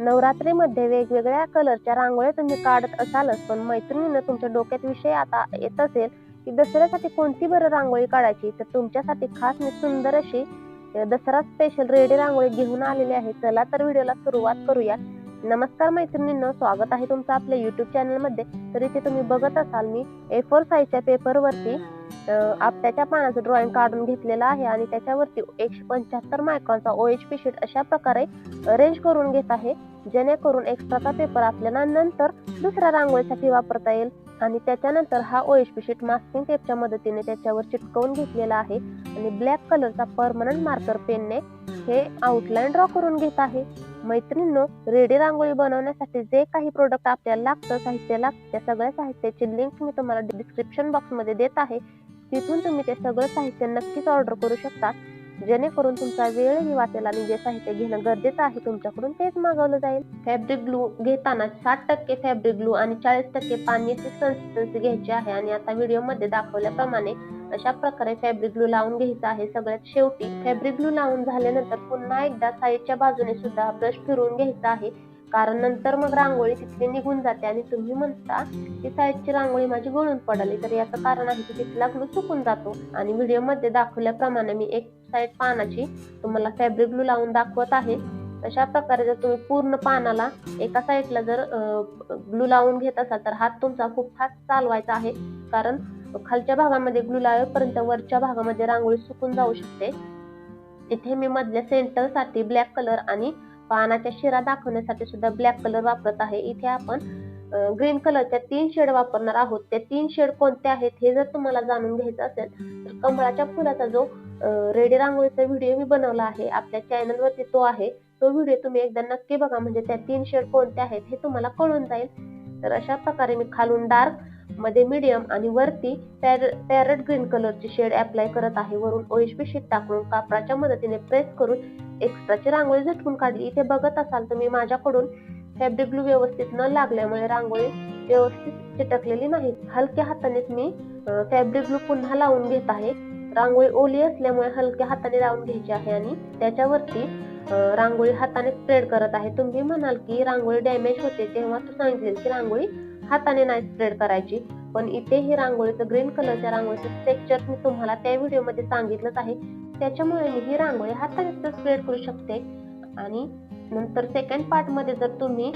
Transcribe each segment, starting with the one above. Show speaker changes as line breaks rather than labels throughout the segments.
नवरात्रीमध्ये वेगवेगळ्या कलरच्या रांगोळ्या तुम्ही काढत असालच पण मैत्रिणीनं तुमच्या डोक्यात विषय आता येत असेल की दसऱ्यासाठी कोणती बरं रांगोळी काढायची? तर तुमच्यासाठी खास मी सुंदर अशी दसरा स्पेशल रेडी रांगोळी घेऊन आलेली आहे. चला तर व्हिडिओला सुरुवात करूया. नमस्कार मैत्रिणींनो स्वागत आहे तुमचं आपल्या युट्यूब चॅनलमध्ये तर इथे तुम्ही बघत असाल मी ए फोर साईजच्या पेपरवरती आपट्याच्या पानाचं ड्रॉइंग काढून घेतलेलं आहे आणि त्याच्यावरती एकशे पंच्याहत्तर मायक्रॉनचा ओ एच पी शीट अशा प्रकारे अरेंज करून घेत आहे. जेणेकरून एक्स्ट्राचा पेपर आपल्याला नंतर दुसऱ्या रांगोळीसाठी वापरता येईल. आणि त्याच्यानंतर हा O H P sheet masking टेपच्या मदतीने त्याच्यावर चिटकवून घेतलेला आहे. आणि ब्लॅक कलरचा परमनंट मार्कर पेनने हे आउटलाईन ड्रॉ करून घेत आहे. मैत्रिणींनो रेडी रांगोळी बनवण्यासाठी जे काही प्रोडक्ट आपल्याला लागतं साहित्य लागतं त्या सगळ्या साहित्याची लिंक मी तुम्हाला डिस्क्रिप्शन बॉक्समध्ये देत आहे. तिथून तुम्ही ते सगळं साहित्य नक्कीच ऑर्डर करू शकता. जेणेकरून तुमचा वेळही वाचेल आणि जे साहित्य घेणं गरजेचं आहे तुमच्याकडून तेच मागवलं जाईल. फॅब्रिक ग्लू घेताना साठ टक्के फॅब्रिक ग्लू आणि चाळीस टक्के पाणी अशी कन्सिस्टन्सी घ्यायची आहे आणि आता व्हिडिओमध्ये दाखवल्याप्रमाणे अशा प्रकारे फॅब्रिक ग्लू लावून घ्यायचा आहे. सगळ्यात शेवटी फॅब्रिक ग्लू लावून झाल्यानंतर पुन्हा एकदा साईडच्या बाजूने सुद्धा ब्रश फिरवून घ्यायचा आहे. कारण नंतर मग रांगोळी तिथली निघून जाते आणि तुम्ही म्हणता की साईडची रांगोळी माझी गळून पडली. तर याचं कारण आहे की तिथला ग्लू चुकून जातो. आणि व्हिडिओमध्ये दाखवल्याप्रमाणे मी एक साईड पानाची तुम्हाला फॅब्रिक ग्लू लावून दाखवत आहे. अशा प्रकारे जर तुम्ही पूर्ण पानाला एका साईडला जर ग्लू लावून घेत असाल तर हात तुमचा खूप फास्ट चालवायचा आहे. कारण खालच्या भागामध्ये ग्लू लावेपर्यंत वरच्या भागामध्ये रांगोळी सुकून जाऊ शकते. इथे मी मधल्या सेंटरसाठी ब्लॅक कलर आणि पानाच्या शिरा दाखवण्यासाठी सुद्धा ब्लॅक कलर वापरत आहे. इथे आपण ग्रीन कलरच्या तीन शेड वापरणार आहोत. त्या तीन शेड कोणते आहेत हे जर तुम्हाला जाणून घ्यायचं असेल तर कमळाच्या फुलाचा जो रेडी रांगोळीचा व्हिडिओ मी बनवला आहे आपल्या चॅनलवरती तो आहे. तो व्हिडिओ तुम्ही एकदा नक्की बघा. म्हणजे त्या तीन शेड कोणते आहेत हे तुम्हाला कळून जाईल. तर अशा प्रकारे मी खालून डार्क मध्ये मीडियम आणि वरती पॅरट ग्रीन कलरची शेड अप्लाय करत आहे. वरून ओएचपी शीट टाकून कापडाच्या मदतीने प्रेस करून एक्स्ट्राची रांगोळी झटकून काढली. इथे बघत असाल तुम्ही माझ्याकडून फॅब्रिक ग्लू व्यवस्थित न लागल्यामुळे रांगोळी व्यवस्थित चिटकलेली नाही हलक्या हातानेच मी फॅब्रिक ग्लू पुन्हा लावून घेत आहे. रांगोळी ओली असल्यामुळे हलक्या हाताने लावून घ्यायची आहे आणि त्याच्यावरती रांगोळी हाताने स्प्रेड करत आहे. तुम्ही म्हणाल की रांगोळी डॅमेज होते तेव्हा तू सांगितले की रांगोळी हाताने नाही स्प्रेड करायची. पण इथे ही रांगोळीचं ग्रीन कलरच्या रांगोळीचं टेक्स्चर मी तुम्हाला त्या व्हिडिओमध्ये सांगितलंच आहे. त्याच्यामुळे मी ही रांगोळी हाताने स्प्रेड करू शकते. आणि नंतर सेकंड पार्टमध्ये जर तुम्ही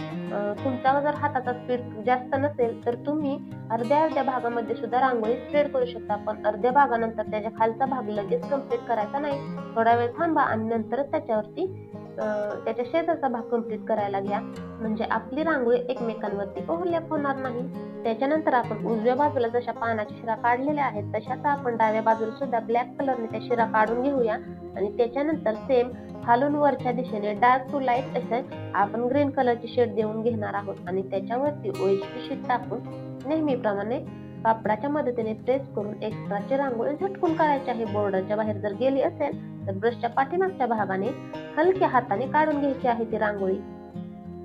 तुमचा जर हाताचा स्पीड जास्त नसेल तर तुम्ही अर्ध्या अर्ध्या भागामध्ये सुद्धा रांगोळी स्प्रेड करू शकता. पण अर्ध्या भागानंतर त्याच्या खालचा भाग लगेच कंप्लीट करायचा नाही. थोडा वेळ थांबा आणि नंतर त्याच्यावरती त्याच्या शेजारचा भाग कंप्लीट करायला घ्या. म्हणजे आपली रांगोळी एकमेकांवरती ओव्हरलॅप होणार नाही. त्याच्यानंतर आपण उजव्या बाजूला जशा पानाच्या शिरा काढलेल्या आहेत तशाच आपण डाव्या बाजूला सुद्धा ब्लॅक कलरने त्या शिरा काढून घेऊया. आणि त्याच्यानंतर सेम खालून वरच्या दिशेने डार्क टू लाइट असे आपण ग्रीन कलरची शेड देऊन घेणार आहोत. आणि त्याच्यावरती ओळीची शीट टाकून नेहमीप्रमाणे कापडाच्या मदतीने प्रेस करून एक्स्ट्राची रांगोळी झटकून काढायची आहे. बॉर्डरच्या बाहेर जर गेली असेल तर ब्रशच्या पाठीमागच्या भागाने हलक्या हाताने काढून घ्यायची आहे ती रांगोळी.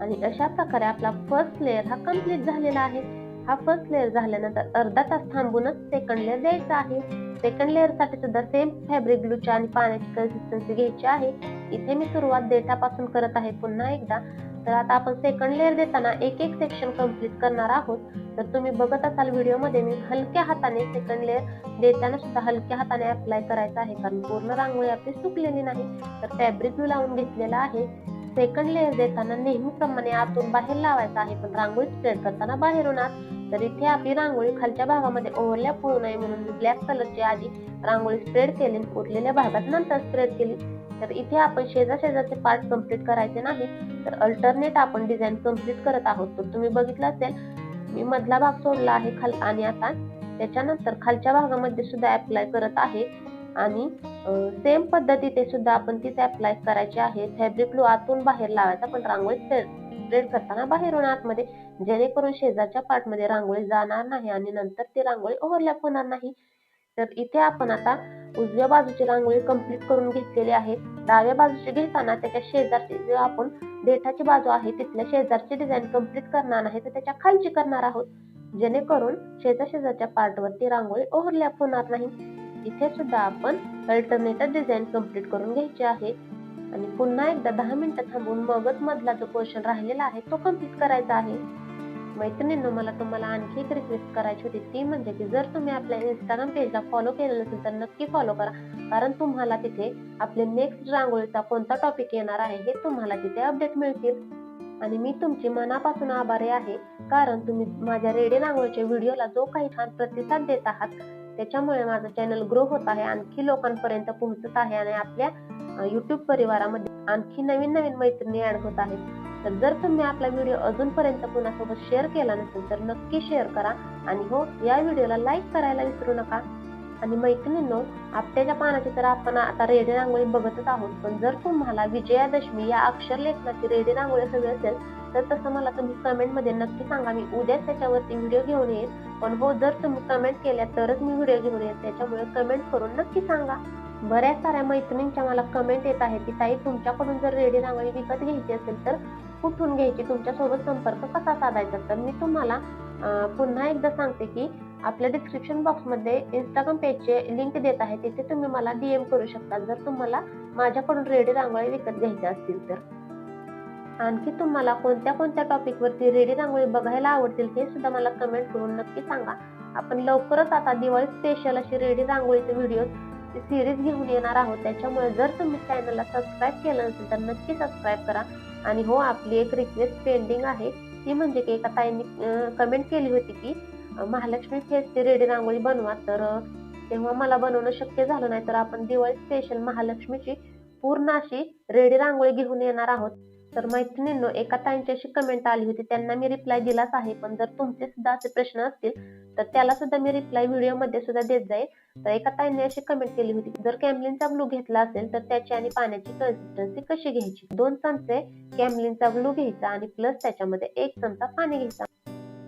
आणि अशा प्रकारे आपला फर्स्ट लेअर हा कंप्लीट झालेला आहे. हा फर्स्ट लेअर झाल्यानंतर अर्धा तास थांबूनच सेकंड लेअर द्यायचा आहे. सेकंड लेअरसाठी सुद्धा सेम फॅब्रिक ग्लूच्या आणि पाण्याची कन्सिस्टन्सी घ्यायची आहे. इथे मी सुरुवात डेटापासून करत आहे. पुन्हा एकदा तर आता आपण सेकंड लेअर देताना एक एक सेक्शन कंप्लीट करणार आहोत. तर तुम्ही बघत असाल व्हिडिओमध्ये मी हलक्या हाताने सेकंड लेअर देताना सुद्धा हलक्या हाताने अप्लाय करायचा आहे. कारण पूर्ण रांगोळी आपली सुकलेली नाही. तर फॅब्रिक ग्लू लावून घेतलेला आहे. सेकंड लेअर देताना नेहमीप्रमाणे आतून बाहेर लावायचा आहे. पण रांगोळी स्प्रेड करताना बाहेरून आत. तर इथे आपली रांगोळी खालच्या भागामध्ये ओव्हरलॅप होऊ नये म्हणून मी ब्लॅक कलरची आधी रांगोळी स्प्रेड केली उरलेल्या भागात नंतर स्प्रेड केली. तर इथे आपण शेजा शेजाचे पार्ट कंप्लीट करायचे नाही. तर अल्टरनेट आपण डिझाईन कंप्लीट करत आहोत. तर तुम्ही बघितलं असेल मी मधला भाग सोडला आहे खाल आणि आता त्याच्यानंतर खालच्या भागामध्ये सुद्धा अप्लाय करत आहे. आणि सेम पद्धतीने सुद्धा आपण तिथे अप्लाय करायचे आहे. फॅब्रिक ग्लू आतून बाहेर लावायचा. पण रांगोळी स्प्रेड करताना बाहेरून आतमध्ये. जेणेकरून शेजारच्या पार्टमध्ये रांगोळी जाणार नाही आणि नंतर ती रांगोळी ओव्हरलॅप होणार नाही. तर इथे आपण आता उजव्या बाजूची रांगोळी कंप्लीट करून घेतलेली आहे. डाव्या बाजूची घेताना त्याच्या शेजारची जे आपण देठाची बाजू आहे तिथल्या शेजारची डिझाईन कंप्लीट करणार नाही तर त्याच्या खालची करणार आहोत. जेणेकरून शेजार शेजारच्या पार्टवरती रांगोळी ओव्हरलॅप होणार नाही. इथे सुद्धा आपण अल्टरनेटर डिझाईन कंप्लीट करून घ्यायची आहे. आणि पुन्हा एकदा दहा मिनिटं थांबून मगच मधला जो पोर्शन राहिलेला आहे तो कंप्लीट करायचा आहे. मैत्रिणींनो मला तुम्हाला आणखी एक रिक्वेस्ट करायची होती. ती म्हणजे की जर तुम्ही आपल्या इंस्टाग्राम पेजला फॉलो केलं नसेल तर नक्की फॉलो करा. कारण तुम्हाला तिथे आपले नेक्स्ट रांगोळीचा कोणता टॉपिक येणार आहे हे तुम्हाला तिथे अपडेट मिळतील. आणि मी तुमची मनापासून आभारी आहे. कारण तुम्ही माझ्या रेडी रांगोळीच्या व्हिडिओला जो काही छान प्रतिसाद देत आहात त्याच्यामुळे माझं चॅनल ग्रो होत आहे आणखी लोकांपर्यंत पोहोचत आहे आणि आपल्या युट्यूब परिवारामध्ये आणखी नवीन नवीन मैत्रिणी ऍड होत आहेत. तर जर तुम्ही आपला व्हिडिओ अजूनपर्यंत कुणासोबत शेअर केला नसेल तर नक्की शेअर करा. आणि हो या व्हिडिओला लाईक करायला विसरू नका. आणि मैत्रिणींनो आपट्याच्या पानाची तर आपण आता रेडी रांगोळी बघतच आहोत. पण जर तुम्हाला विजयादशमी या अक्षर लेखनाची रेडी रांगोळी हवी असेल तर तसं मला तुम्ही कमेंटमध्ये नक्की सांगा. मी उद्याच त्याच्यावरती व्हिडिओ घेऊन येईल. पण हो जर तुम्ही कमेंट केल्या तरच मी व्हिडिओ घेऊन येईल. त्याच्यामुळे कमेंट करून नक्की सांगा. बऱ्याच साऱ्या मैत्रिणींच्या मला कमेंट येत आहे की ताई तुमच्याकडून जर रेडी रांगोळी विकत घ्यायची असेल तर कुठून घ्यायची? तुमच्यासोबत संपर्क कसा साधायचा? तर मी तुम्हाला पुन्हा एकदा सांगते की आपल्या डिस्क्रिप्शन बॉक्समध्ये इंस्टाग्राम पेजचे लिंक देत आहे. तिथे तुम्ही मला डीएम करू शकता जर तुम्हाला माझ्याकडून रेडी रांगोळी विकत घ्यायच्या असतील तर. आणखी तुम्हाला कोणत्या कोणत्या टॉपिक वरती रेडी रांगोळी बघायला आवडतील हे सुद्धा मला कमेंट करून नक्की सांगा. आपण लवकरच आता दिवाळी स्पेशल अशी रेडी रांगोळीचे व्हिडिओ सिरीज घेऊन येणार आहोत. त्याच्यामुळे जर तुम्ही चॅनलला सबस्क्राईब केलं नसेल तर नक्की सबस्क्राईब करा. आणि हो आपली एक रिक्वेस्ट पेंडिंग आहे. ती म्हणजे की एका ताईंनी कमेंट केली होती की महालक्ष्मी फेसची रेडी रांगोळी बनवा. तर तेव्हा मला बनवणं शक्य झालं नाही तर आपण दिवाळी स्पेशल महालक्ष्मीची पूर्ण अशी रेडी रांगोळी घेऊन येणार आहोत. तर मैत्रिणींनो एका ताईंच्याशी कमेंट आली होती. त्यांना मी रिप्लाय दिलाच आहे पण जर तुमचे सुद्धा असे प्रश्न असतील तर त्याला सुद्धा मी रिप्लाय व्हिडिओमध्ये सुद्धा देत जाईल. तर एका ताईंनी अशी कमेंट केली होती जर कॅमलिनचा ब्लू घेतला असेल तर त्याची आणि पाण्याची कन्सिस्टन्सी कशी घ्यायची? दोन चमचे कॅमलिनचा ग्लू घ्यायचा आणि प्लस त्याच्यामध्ये एक चमचा पाणी घ्यायचा.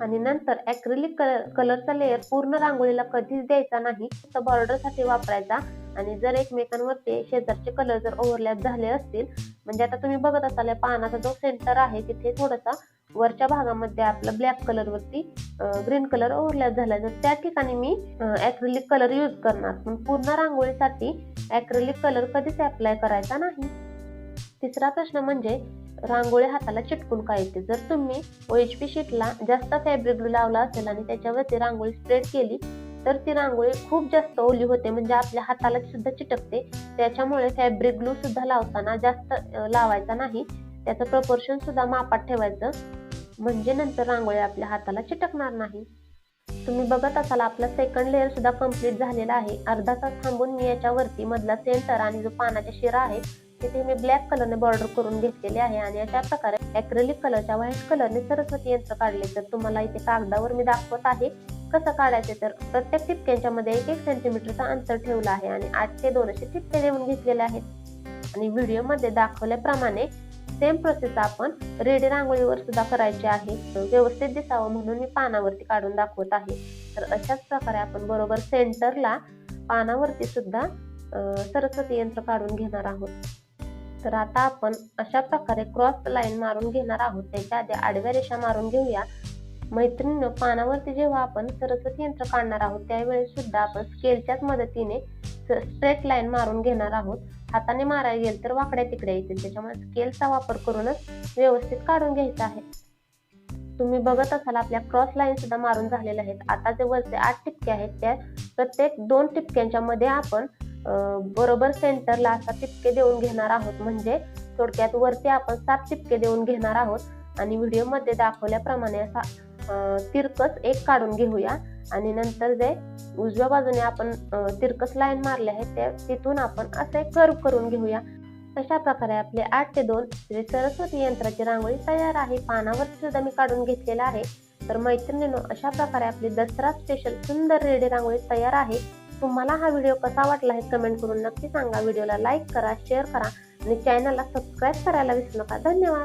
आणि नंतर अॅक्रिलिक कलरचा लेअर पूर्ण रांगोळीला कधीच द्यायचा नाही फक्त बॉर्डरसाठी वापरायचा. आणि जर एकमेकांवरती शेजारचे कलर जर ओव्हरलॅप झाले असतील म्हणजे आता तुम्ही बघत असाल या पानाचा जो सेंटर आहे तिथे थोडासा वरच्या भागामध्ये आपला ब्लॅक कलर वरती ग्रीन कलर ओव्हरलॅप झाला तर त्या ठिकाणी मी ऍक्रेलिक कलर यूज करणार. पण पूर्ण रांगोळीसाठी ऍक्रेलिक कलर कधीच अप्लाय करायचा नाही. तिसरा प्रश्न म्हणजे रांगोळी हाताला चिटकून का येते? जर तुम्ही ओएचपी शीटला जास्त फॅब्रिक ग्लू लावला असेल आणि त्याच्यावरती रांगोळी स्प्रेड केली तर ती रांगोळी खूप जास्त ओली होते म्हणजे आपल्या हाताला सुद्धा चिटकते. त्याच्यामुळे फॅब्रिक ग्लू सुद्धा लावताना जास्त लावायचा नाही. त्याचं प्रपोर्शन सुद्धा मापात ठेवायचं. म्हणजे नंतर रांगोळी आपल्या हाताला चिटकणार नाही. तुम्ही बघत असाल आपला सेकंड लेअर सुद्धा कंप्लीट झालेला आहे. अर्धा तास थांबून मी याच्यावरती मधला सेंटर आणि जो पानाच्या शिरा आहे तिथे मी ब्लॅक कलरने बॉर्डर करून घेतलेले आहे. आणि अशा प्रकारे अॅक्रेलिक कलरच्या व्हाईट कलरने सरस्वती यंत्र काढले. तर तुम्हाला इथे कागदावर मी दाखवत आहे. कसं काढायचे तर प्रत्येक ठिपक्यांच्यामध्ये एक एक सेंटीमीटरचा अंतर ठेवलं आहे आणि आठ ते दोन असे टिपके देऊन घेतलेले आहेत. आणि व्हिडिओमध्ये दाखवल्याप्रमाणे सेम प्रोसेस आपण रेडी रांगोळीवर सुद्धा करायची आहे. व्यवस्थित दिसावं म्हणून मी पानावरती काढून दाखवत आहे. तर अशाच प्रकारे आपण बरोबर सेंटरला पानावरती सुद्धा सरस्वती यंत्र काढून घेणार आहोत. तर आता आपण अशा प्रकारे क्रॉस लाईन मारून घेणार आहोत. त्याच्या आधी आडव्या रेषा मारून घेऊया. मैत्रिणीनं पानावरती जेव्हा आपण सरस्वती यंत्र काढणार आहोत त्यावेळेस सुद्धा आपण स्केलच्याच मदतीने स्ट्रेट लाईन मारून घेणार आहोत. हाताने मारायला गेल तर वाकड्या तिकड्या येतील. त्याच्यामुळे स्केलचा वापर करूनच व्यवस्थित काढून घ्यायचा आहे. तुम्ही बघत असाल आपल्या क्रॉस लाईन सुद्धा मारून झालेल्या आहेत. आता जे वरचे आठ टिपके आहेत त्या प्रत्येक दोन टिपक्यांच्या मध्ये आपण बरोबर सेंटरला असा टिपके देऊन घेणार आहोत. म्हणजे थोडक्यात वरती आपण सात टिपके देऊन घेणार आहोत. आणि व्हिडिओमध्ये दाखवल्याप्रमाणे असा तिरकस एक काढून घेऊया. आणि नंतर जे उजव्या बाजूने आपण तिरकस लाईन मारले आहे त्या तिथून आपण असे कर्व करून घेऊया. अशा प्रकारे आपले आठ ते दोन श्री सरस्वती यंत्राची रांगोळी तयार आहे. पानावर सुद्धा मी काढून घेतलेला आहे. तर मैत्रिणीनो अशा प्रकारे आपली दसरा स्पेशल सुंदर रेडी रांगोळी तयार आहे. तुम्हाला हा व्हिडिओ कसा वाटला हे कमेंट करून नक्की सांगा. व्हिडिओला लाईक करा शेअर करा आणि चॅनलला सबस्क्राईब करायला विसरू नका. धन्यवाद!